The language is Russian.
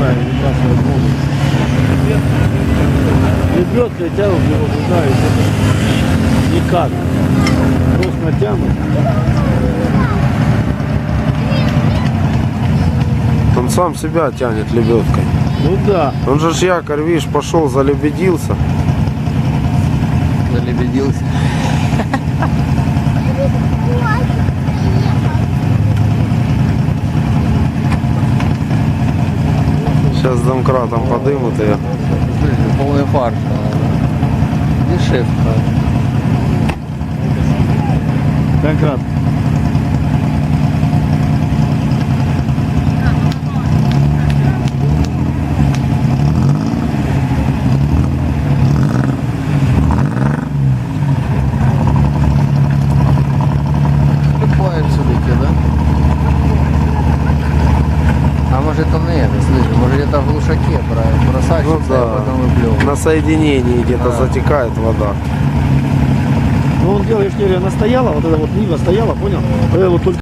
красавец, красавец может. Ребет летел в него, не знаю, никак. Просто тянут. Он сам себя тянет лебедкой. Ну да. Он же ж якорь, видишь, пошел, залебедился. Залебедился. Сейчас домкратом подымут ее. Слушай, полный фарш. Дешевка. Может это не это, слышишь, может это в глушаке бросаешься, Ну а потом да. выплевываешь. На соединении где-то А. затекает вода. Ну он делаешь, не, она стояла, вот эта вот нива стояла, понял? Это вот только